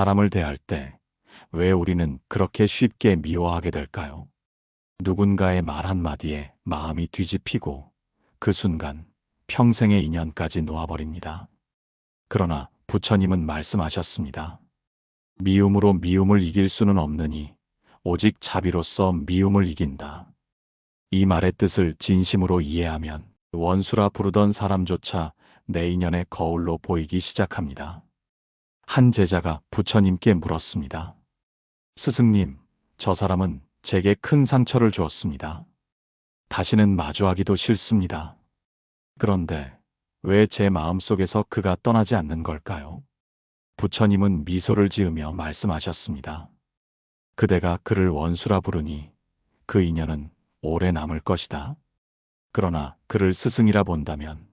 사람을 대할 때 왜 우리는 그렇게 쉽게 미워하게 될까요? 누군가의 말 한마디에 마음이 뒤집히고 그 순간 평생의 인연까지 놓아버립니다. 그러나 부처님은 말씀하셨습니다. 미움으로 미움을 이길 수는 없느니 오직 자비로서 미움을 이긴다. 이 말의 뜻을 진심으로 이해하면 원수라 부르던 사람조차 내 인연의 거울로 보이기 시작합니다. 한 제자가 부처님께 물었습니다. 스승님, 저 사람은 제게 큰 상처를 주었습니다. 다시는 마주하기도 싫습니다. 그런데 왜 제 마음속에서 그가 떠나지 않는 걸까요? 부처님은 미소를 지으며 말씀하셨습니다. 그대가 그를 원수라 부르니 그 인연은 오래 남을 것이다. 그러나 그를 스승이라 본다면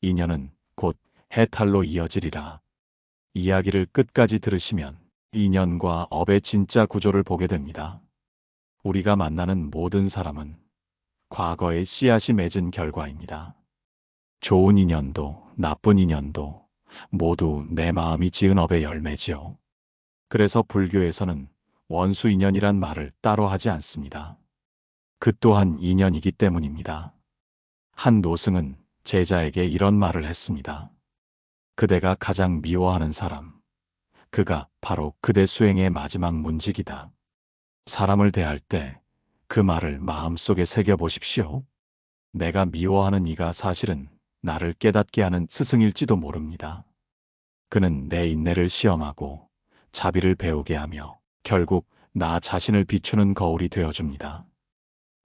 인연은 곧 해탈로 이어지리라. 이야기를 끝까지 들으시면 인연과 업의 진짜 구조를 보게 됩니다. 우리가 만나는 모든 사람은 과거의 씨앗이 맺은 결과입니다. 좋은 인연도 나쁜 인연도 모두 내 마음이 지은 업의 열매지요. 그래서 불교에서는 원수 인연이란 말을 따로 하지 않습니다. 그 또한 인연이기 때문입니다. 한 노승은 제자에게 이런 말을 했습니다. 그대가 가장 미워하는 사람, 그가 바로 그대 수행의 마지막 문직이다. 사람을 대할 때 그 말을 마음속에 새겨보십시오. 내가 미워하는 이가 사실은 나를 깨닫게 하는 스승일지도 모릅니다. 그는 내 인내를 시험하고 자비를 배우게 하며 결국 나 자신을 비추는 거울이 되어줍니다.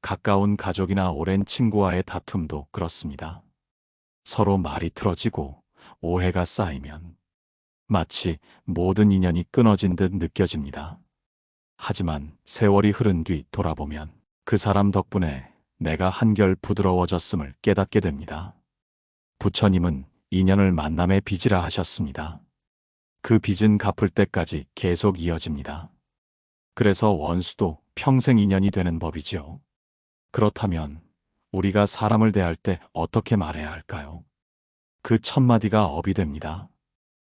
가까운 가족이나 오랜 친구와의 다툼도 그렇습니다. 서로 말이 틀어지고 오해가 쌓이면 마치 모든 인연이 끊어진 듯 느껴집니다. 하지만 세월이 흐른 뒤 돌아보면 그 사람 덕분에 내가 한결 부드러워졌음을 깨닫게 됩니다. 부처님은 인연을 만남의 빚이라 하셨습니다. 그 빚은 갚을 때까지 계속 이어집니다. 그래서 원수도 평생 인연이 되는 법이지요. 그렇다면 우리가 사람을 대할 때 어떻게 말해야 할까요? 그 첫마디가 업이 됩니다.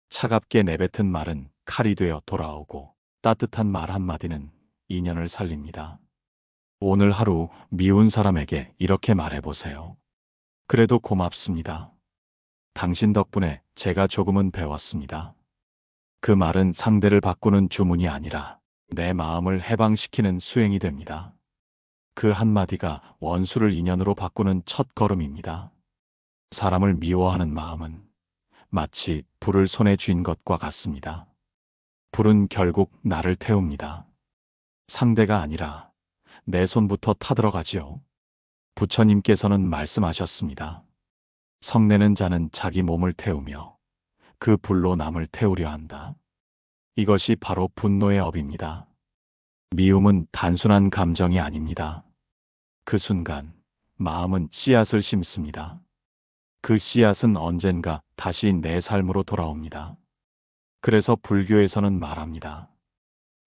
차갑게 내뱉은 말은 칼이 되어 돌아오고 따뜻한 말 한마디는 인연을 살립니다. 오늘 하루 미운 사람에게 이렇게 말해보세요. 그래도 고맙습니다. 당신 덕분에 제가 조금은 배웠습니다. 그 말은 상대를 바꾸는 주문이 아니라 내 마음을 해방시키는 수행이 됩니다. 그 한마디가 원수를 인연으로 바꾸는 첫 걸음입니다. 사람을 미워하는 마음은 마치 불을 손에 쥔 것과 같습니다. 불은 결국 나를 태웁니다. 상대가 아니라 내 손부터 타들어가지요. 부처님께서는 말씀하셨습니다. 성내는 자는 자기 몸을 태우며 그 불로 남을 태우려 한다. 이것이 바로 분노의 업입니다. 미움은 단순한 감정이 아닙니다. 그 순간 마음은 씨앗을 심습니다. 그 씨앗은 언젠가 다시 내 삶으로 돌아옵니다. 그래서 불교에서는 말합니다.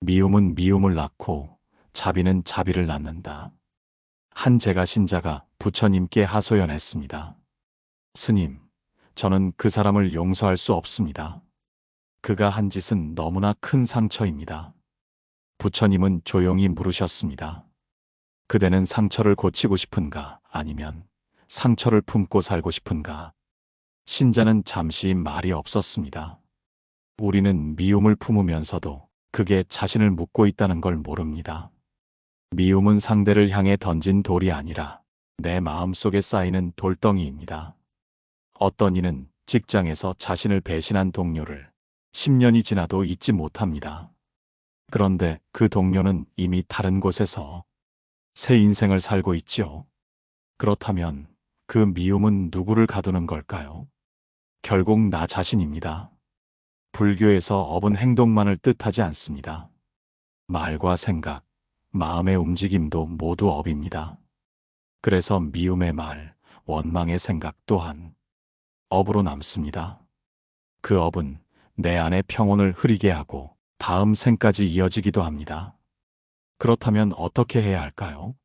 미움은 미움을 낳고 자비는 자비를 낳는다. 한 제가 신자가 부처님께 하소연했습니다. 스님, 저는 그 사람을 용서할 수 없습니다. 그가 한 짓은 너무나 큰 상처입니다. 부처님은 조용히 물으셨습니다. 그대는 상처를 고치고 싶은가 아니면 상처를 품고 살고 싶은가? 신자는 잠시 말이 없었습니다. 우리는 미움을 품으면서도 그게 자신을 묻고 있다는 걸 모릅니다. 미움은 상대를 향해 던진 돌이 아니라 내 마음속에 쌓이는 돌덩이입니다. 어떤 이는 직장에서 자신을 배신한 동료를 10년이 지나도 잊지 못합니다. 그런데 그 동료는 이미 다른 곳에서 새 인생을 살고 있지요. 그렇다면 그 미움은 누구를 가두는 걸까요? 결국 나 자신입니다. 불교에서 업은 행동만을 뜻하지 않습니다. 말과 생각, 마음의 움직임도 모두 업입니다. 그래서 미움의 말, 원망의 생각 또한 업으로 남습니다. 그 업은 내 안의 평온을 흐리게 하고 다음 생까지 이어지기도 합니다. 그렇다면 어떻게 해야 할까요?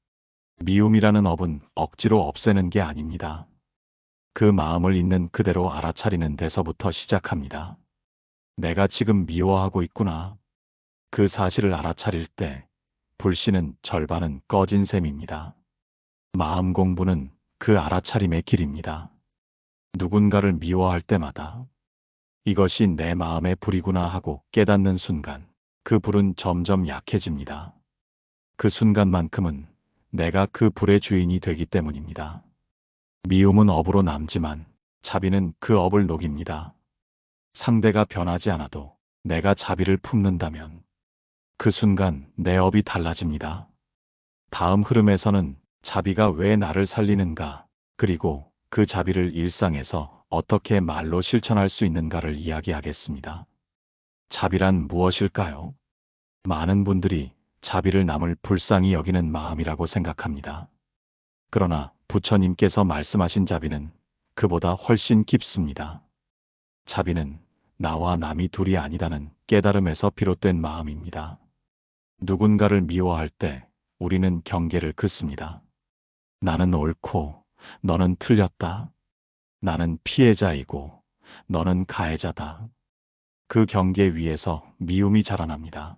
미움이라는 업은 억지로 없애는 게 아닙니다. 그 마음을 있는 그대로 알아차리는 데서부터 시작합니다. 내가 지금 미워하고 있구나. 그 사실을 알아차릴 때 불씨는 절반은 꺼진 셈입니다. 마음 공부는 그 알아차림의 길입니다. 누군가를 미워할 때마다 이것이 내 마음의 불이구나 하고 깨닫는 순간 그 불은 점점 약해집니다. 그 순간만큼은 내가 그 불의 주인이 되기 때문입니다. 미움은 업으로 남지만 자비는 그 업을 녹입니다. 상대가 변하지 않아도 내가 자비를 품는다면 그 순간 내 업이 달라집니다. 다음 흐름에서는 자비가 왜 나를 살리는가, 그리고 그 자비를 일상에서 어떻게 말로 실천할 수 있는가를 이야기하겠습니다. 자비란 무엇일까요? 많은 분들이 자비를 남을 불쌍히 여기는 마음이라고 생각합니다. 그러나 부처님께서 말씀하신 자비는 그보다 훨씬 깊습니다. 자비는 나와 남이 둘이 아니다는 깨달음에서 비롯된 마음입니다. 누군가를 미워할 때 우리는 경계를 긋습니다. 나는 옳고 너는 틀렸다. 나는 피해자이고 너는 가해자다. 그 경계 위에서 미움이 자라납니다.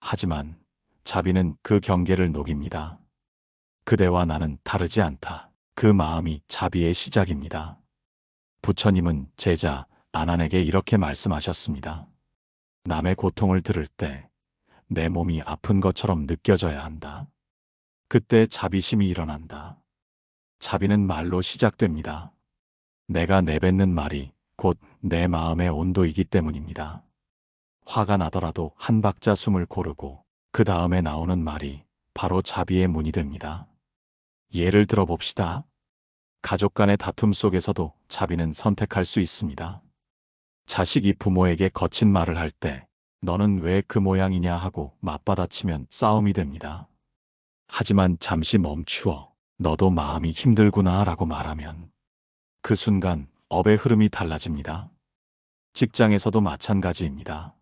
하지만 자비는 그 경계를 녹입니다. 그대와 나는 다르지 않다. 그 마음이 자비의 시작입니다. 부처님은 제자 아난에게 이렇게 말씀하셨습니다. 남의 고통을 들을 때 내 몸이 아픈 것처럼 느껴져야 한다. 그때 자비심이 일어난다. 자비는 말로 시작됩니다. 내가 내뱉는 말이 곧 내 마음의 온도이기 때문입니다. 화가 나더라도 한 박자 숨을 고르고 그 다음에 나오는 말이 바로 자비의 문이 됩니다. 예를 들어 봅시다. 가족 간의 다툼 속에서도 자비는 선택할 수 있습니다. 자식이 부모에게 거친 말을 할 때 너는 왜 그 모양이냐 하고 맞받아치면 싸움이 됩니다. 하지만 잠시 멈추어 너도 마음이 힘들구나 라고 말하면 그 순간 업의 흐름이 달라집니다. 직장에서도 마찬가지입니다.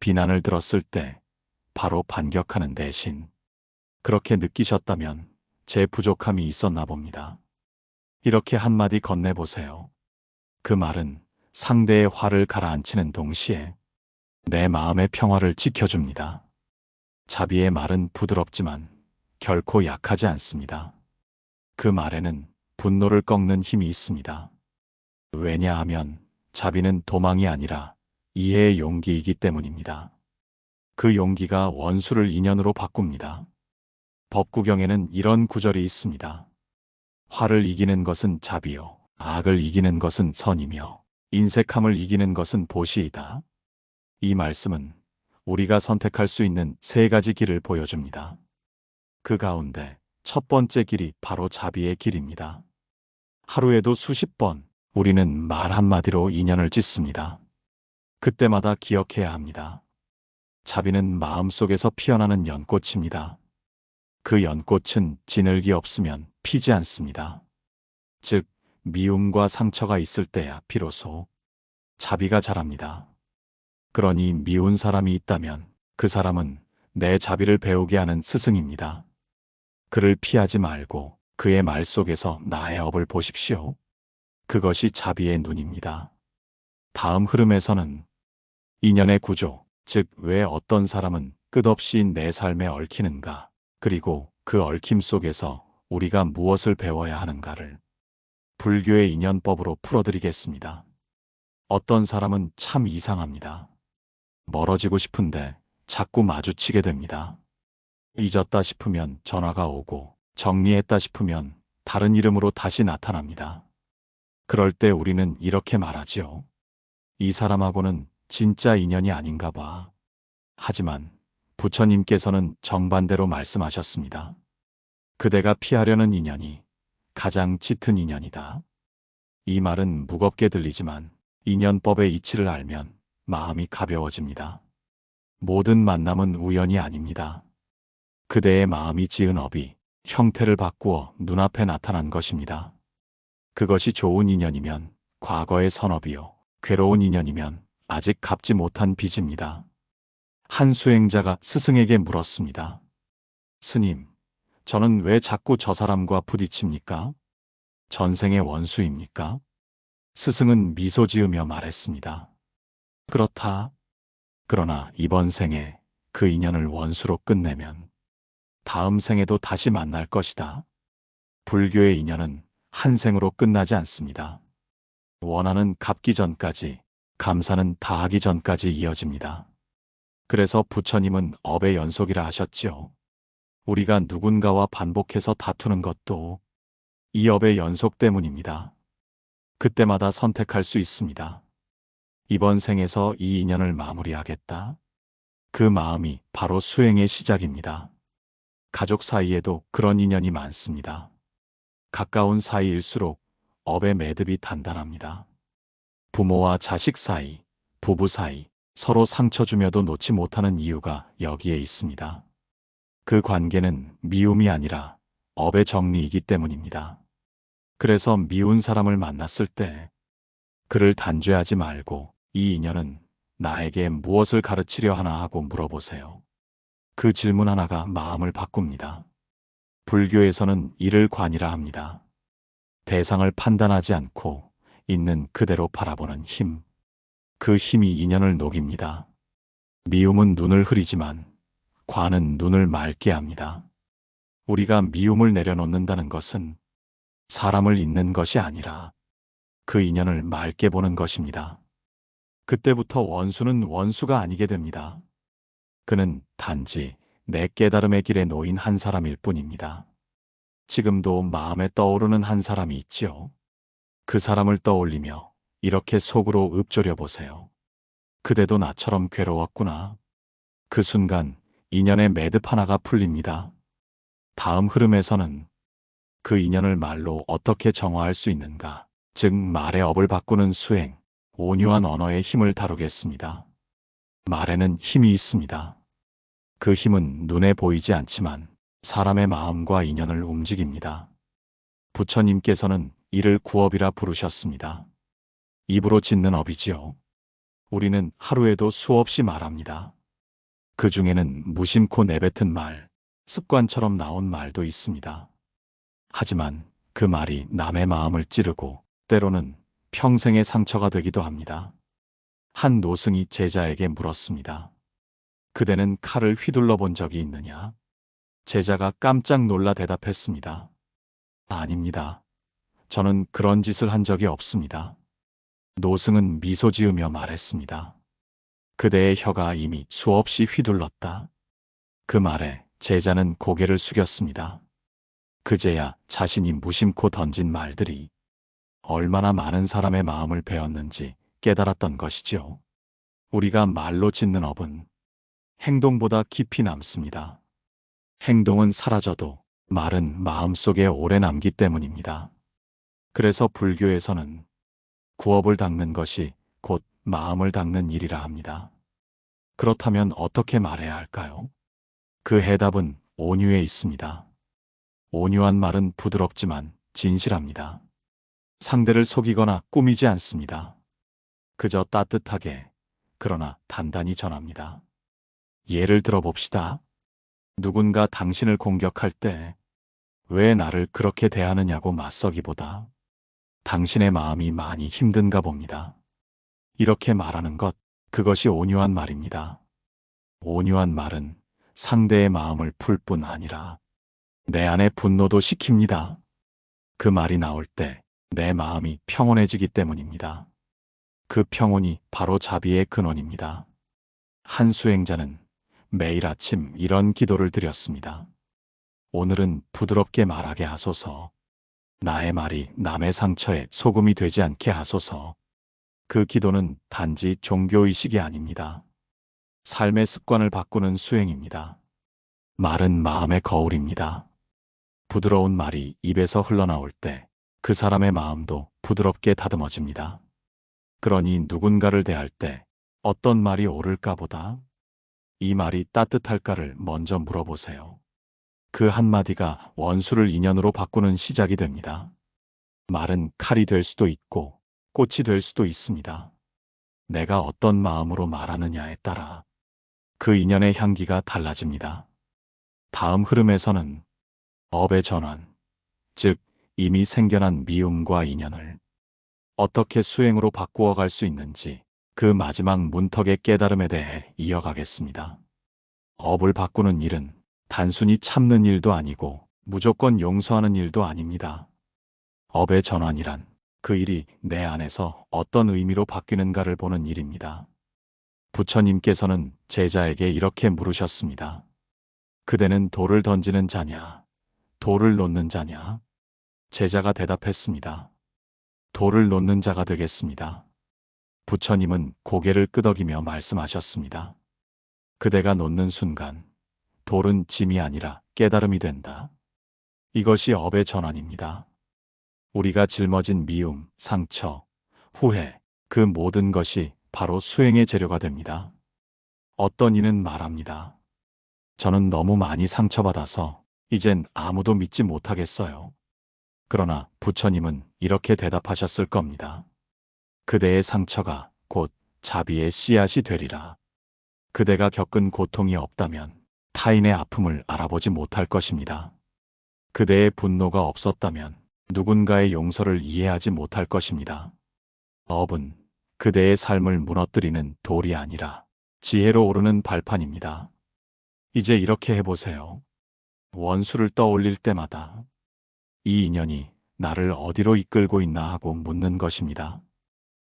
비난을 들었을 때 바로 반격하는 대신 그렇게 느끼셨다면 제 부족함이 있었나 봅니다. 이렇게 한마디 건네보세요. 그 말은 상대의 화를 가라앉히는 동시에 내 마음의 평화를 지켜줍니다. 자비의 말은 부드럽지만 결코 약하지 않습니다. 그 말에는 분노를 꺾는 힘이 있습니다. 왜냐하면 자비는 도망이 아니라 이해의 용기이기 때문입니다. 그 용기가 원수를 인연으로 바꿉니다. 법구경에는 이런 구절이 있습니다. 화를 이기는 것은 자비요. 악을 이기는 것은 선이며 인색함을 이기는 것은 보시이다. 이 말씀은 우리가 선택할 수 있는 세 가지 길을 보여줍니다. 그 가운데 첫 번째 길이 바로 자비의 길입니다. 하루에도 수십 번 우리는 말 한마디로 인연을 짓습니다. 그때마다 기억해야 합니다. 자비는 마음속에서 피어나는 연꽃입니다. 그 연꽃은 지늘기 없으면 피지 않습니다. 즉, 미움과 상처가 있을 때야 비로소 자비가 자랍니다. 그러니 미운 사람이 있다면 그 사람은 내 자비를 배우게 하는 스승입니다. 그를 피하지 말고 그의 말 속에서 나의 업을 보십시오. 그것이 자비의 눈입니다. 다음 흐름에서는 인연의 구조, 즉 왜 어떤 사람은 끝없이 내 삶에 얽히는가, 그리고 그 얽힘 속에서 우리가 무엇을 배워야 하는가를 불교의 인연법으로 풀어드리겠습니다. 어떤 사람은 참 이상합니다. 멀어지고 싶은데 자꾸 마주치게 됩니다. 잊었다 싶으면 전화가 오고 정리했다 싶으면 다른 이름으로 다시 나타납니다. 그럴 때 우리는 이렇게 말하지요. 이 사람하고는 진짜 인연이 아닌가 봐. 하지만 부처님께서는 정반대로 말씀하셨습니다. 그대가 피하려는 인연이 가장 짙은 인연이다. 이 말은 무겁게 들리지만 인연법의 이치를 알면 마음이 가벼워집니다. 모든 만남은 우연이 아닙니다. 그대의 마음이 지은 업이 형태를 바꾸어 눈앞에 나타난 것입니다. 그것이 좋은 인연이면 과거의 선업이요. 괴로운 인연이면 아직 갚지 못한 빚입니다. 한 수행자가 스승에게 물었습니다. 스님, 저는 왜 자꾸 저 사람과 부딪힙니까? 전생의 원수입니까? 스승은 미소 지으며 말했습니다. 그렇다. 그러나 이번 생에 그 인연을 원수로 끝내면 다음 생에도 다시 만날 것이다. 불교의 인연은 한 생으로 끝나지 않습니다. 원하는 갚기 전까지, 감사는 다하기 전까지 이어집니다. 그래서 부처님은 업의 연속이라 하셨지요. 우리가 누군가와 반복해서 다투는 것도 이 업의 연속 때문입니다. 그때마다 선택할 수 있습니다. 이번 생에서 이 인연을 마무리하겠다. 그 마음이 바로 수행의 시작입니다. 가족 사이에도 그런 인연이 많습니다. 가까운 사이일수록 업의 매듭이 단단합니다. 부모와 자식 사이, 부부 사이, 서로 상처 주며도 놓지 못하는 이유가 여기에 있습니다. 그 관계는 미움이 아니라 업의 정리이기 때문입니다. 그래서 미운 사람을 만났을 때 그를 단죄하지 말고 이 인연은 나에게 무엇을 가르치려 하나 하고 물어보세요. 그 질문 하나가 마음을 바꿉니다. 불교에서는 이를 관이라 합니다. 대상을 판단하지 않고 있는 그대로 바라보는 힘. 그 힘이 인연을 녹입니다. 미움은 눈을 흐리지만 관은 눈을 맑게 합니다. 우리가 미움을 내려놓는다는 것은 사람을 잊는 것이 아니라 그 인연을 맑게 보는 것입니다. 그때부터 원수는 원수가 아니게 됩니다. 그는 단지 내 깨달음의 길에 놓인 한 사람일 뿐입니다. 지금도 마음에 떠오르는 한 사람이 있지요. 그 사람을 떠올리며 이렇게 속으로 읊조려 보세요. 그대도 나처럼 괴로웠구나. 그 순간 인연의 매듭 하나가 풀립니다. 다음 흐름에서는 그 인연을 말로 어떻게 정화할 수 있는가, 즉 말의 업을 바꾸는 수행, 온유한 언어의 힘을 다루겠습니다. 말에는 힘이 있습니다. 그 힘은 눈에 보이지 않지만 사람의 마음과 인연을 움직입니다. 부처님께서는 이를 구업이라 부르셨습니다. 입으로 짓는 업이지요. 우리는 하루에도 수없이 말합니다. 그 중에는 무심코 내뱉은 말, 습관처럼 나온 말도 있습니다. 하지만 그 말이 남의 마음을 찌르고 때로는 평생의 상처가 되기도 합니다. 한 노승이 제자에게 물었습니다. 그대는 칼을 휘둘러 본 적이 있느냐? 제자가 깜짝 놀라 대답했습니다. 아닙니다. 저는 그런 짓을 한 적이 없습니다. 노승은 미소 지으며 말했습니다. 그대의 혀가 이미 수없이 휘둘렀다. 그 말에 제자는 고개를 숙였습니다. 그제야 자신이 무심코 던진 말들이 얼마나 많은 사람의 마음을 베었는지 깨달았던 것이죠. 우리가 말로 짓는 업은 행동보다 깊이 남습니다. 행동은 사라져도 말은 마음속에 오래 남기 때문입니다. 그래서 불교에서는 구업을 닦는 것이 곧 마음을 닦는 일이라 합니다. 그렇다면 어떻게 말해야 할까요? 그 해답은 온유에 있습니다. 온유한 말은 부드럽지만 진실합니다. 상대를 속이거나 꾸미지 않습니다. 그저 따뜻하게, 그러나 단단히 전합니다. 예를 들어 봅시다. 누군가 당신을 공격할 때 왜 나를 그렇게 대하느냐고 맞서기보다 당신의 마음이 많이 힘든가 봅니다. 이렇게 말하는 것, 그것이 온유한 말입니다. 온유한 말은 상대의 마음을 풀 뿐 아니라 내 안에 분노도 식힙니다. 그 말이 나올 때 내 마음이 평온해지기 때문입니다. 그 평온이 바로 자비의 근원입니다. 한 수행자는 매일 아침 이런 기도를 드렸습니다. 오늘은 부드럽게 말하게 하소서. 나의 말이 남의 상처에 소금이 되지 않게 하소서. 그 기도는 단지 종교의식이 아닙니다. 삶의 습관을 바꾸는 수행입니다. 말은 마음의 거울입니다. 부드러운 말이 입에서 흘러나올 때 그 사람의 마음도 부드럽게 다듬어집니다. 그러니 누군가를 대할 때 어떤 말이 옳을까 보다 이 말이 따뜻할까를 먼저 물어보세요. 그 한마디가 원수를 인연으로 바꾸는 시작이 됩니다. 말은 칼이 될 수도 있고 꽃이 될 수도 있습니다. 내가 어떤 마음으로 말하느냐에 따라 그 인연의 향기가 달라집니다. 다음 흐름에서는 업의 전환, 즉 이미 생겨난 미움과 인연을 어떻게 수행으로 바꾸어 갈 수 있는지 그 마지막 문턱의 깨달음에 대해 이어가겠습니다. 업을 바꾸는 일은 단순히 참는 일도 아니고 무조건 용서하는 일도 아닙니다. 업의 전환이란 그 일이 내 안에서 어떤 의미로 바뀌는가를 보는 일입니다. 부처님께서는 제자에게 이렇게 물으셨습니다. 그대는 돌을 던지는 자냐? 돌을 놓는 자냐? 제자가 대답했습니다. 돌을 놓는 자가 되겠습니다. 부처님은 고개를 끄덕이며 말씀하셨습니다. 그대가 놓는 순간 돌은 짐이 아니라 깨달음이 된다. 이것이 업의 전환입니다. 우리가 짊어진 미움, 상처, 후회, 그 모든 것이 바로 수행의 재료가 됩니다. 어떤 이는 말합니다. 저는 너무 많이 상처받아서 이젠 아무도 믿지 못하겠어요. 그러나 부처님은 이렇게 대답하셨을 겁니다. 그대의 상처가 곧 자비의 씨앗이 되리라. 그대가 겪은 고통이 없다면 타인의 아픔을 알아보지 못할 것입니다. 그대의 분노가 없었다면 누군가의 용서를 이해하지 못할 것입니다. 업은 그대의 삶을 무너뜨리는 돌이 아니라 지혜로 오르는 발판입니다. 이제 이렇게 해보세요. 원수를 떠올릴 때마다 이 인연이 나를 어디로 이끌고 있나 하고 묻는 것입니다.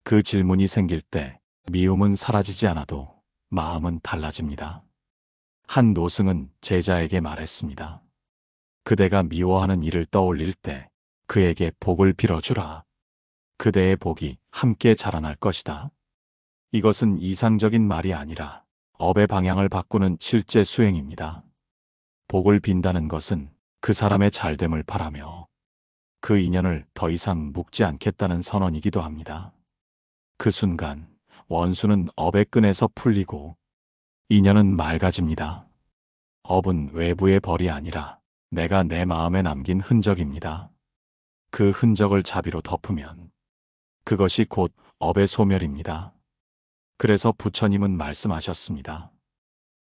그 질문이 생길 때 미움은 사라지지 않아도 마음은 달라집니다. 한 노승은 제자에게 말했습니다. 그대가 미워하는 일을 떠올릴 때 그에게 복을 빌어주라. 그대의 복이 함께 자라날 것이다. 이것은 이상적인 말이 아니라 업의 방향을 바꾸는 실제 수행입니다. 복을 빈다는 것은 그 사람의 잘됨을 바라며 그 인연을 더 이상 묵지 않겠다는 선언이기도 합니다. 그 순간 원수는 업의 끈에서 풀리고 인연은 맑아집니다. 업은 외부의 벌이 아니라 내가 내 마음에 남긴 흔적입니다. 그 흔적을 자비로 덮으면 그것이 곧 업의 소멸입니다. 그래서 부처님은 말씀하셨습니다.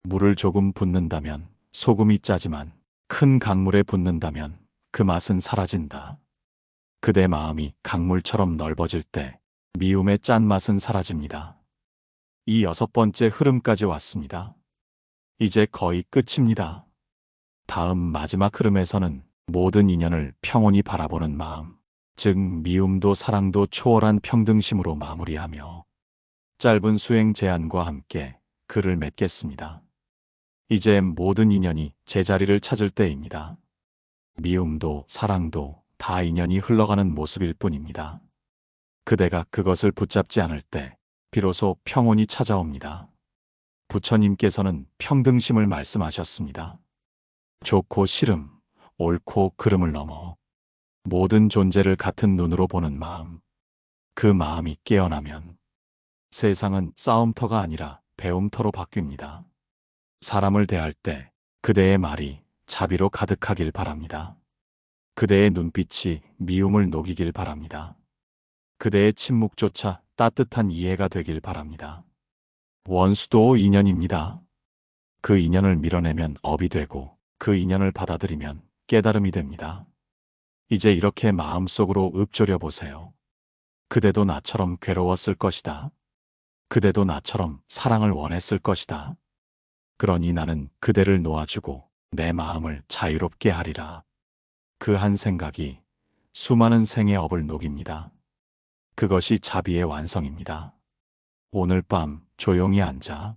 물을 조금 붓는다면 소금이 짜지만 큰 강물에 붓는다면 그 맛은 사라진다. 그대 마음이 강물처럼 넓어질 때 미움의 짠맛은 사라집니다. 이 여섯 번째 흐름까지 왔습니다. 이제 거의 끝입니다. 다음 마지막 흐름에서는 모든 인연을 평온히 바라보는 마음, 즉 미움도 사랑도 초월한 평등심으로 마무리하며 짧은 수행 제안과 함께 글을 맺겠습니다. 이제 모든 인연이 제자리를 찾을 때입니다. 미움도 사랑도 다 인연이 흘러가는 모습일 뿐입니다. 그대가 그것을 붙잡지 않을 때 비로소 평온이 찾아옵니다. 부처님께서는 평등심을 말씀하셨습니다. 좋고 싫음, 옳고 그름을 넘어 모든 존재를 같은 눈으로 보는 마음. 그 마음이 깨어나면 세상은 싸움터가 아니라 배움터로 바뀝니다. 사람을 대할 때 그대의 말이 자비로 가득하길 바랍니다. 그대의 눈빛이 미움을 녹이길 바랍니다. 그대의 침묵조차 따뜻한 이해가 되길 바랍니다. 원수도 인연입니다. 그 인연을 밀어내면 업이 되고 그 인연을 받아들이면 깨달음이 됩니다. 이제 이렇게 마음속으로 읊조려 보세요. 그대도 나처럼 괴로웠을 것이다. 그대도 나처럼 사랑을 원했을 것이다. 그러니 나는 그대를 놓아주고 내 마음을 자유롭게 하리라. 그 한 생각이 수많은 생의 업을 녹입니다. 그것이 자비의 완성입니다. 오늘 밤 조용히 앉아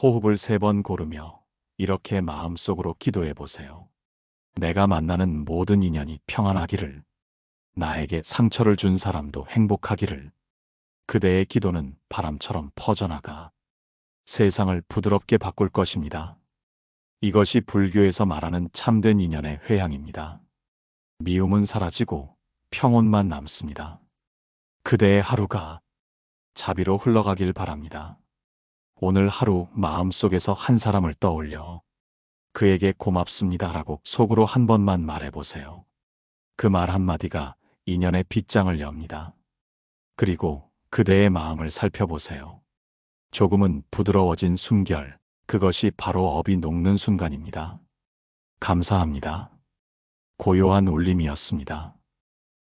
호흡을 세 번 고르며 이렇게 마음속으로 기도해 보세요. 내가 만나는 모든 인연이 평안하기를, 나에게 상처를 준 사람도 행복하기를, 그대의 기도는 바람처럼 퍼져나가 세상을 부드럽게 바꿀 것입니다. 이것이 불교에서 말하는 참된 인연의 회향입니다. 미움은 사라지고 평온만 남습니다. 그대의 하루가 자비로 흘러가길 바랍니다. 오늘 하루 마음속에서 한 사람을 떠올려 그에게 고맙습니다라고 속으로 한 번만 말해보세요. 그 말 한마디가 인연의 빗장을 엽니다. 그리고 그대의 마음을 살펴보세요. 조금은 부드러워진 숨결, 그것이 바로 업이 녹는 순간입니다. 감사합니다. 고요한 울림이었습니다.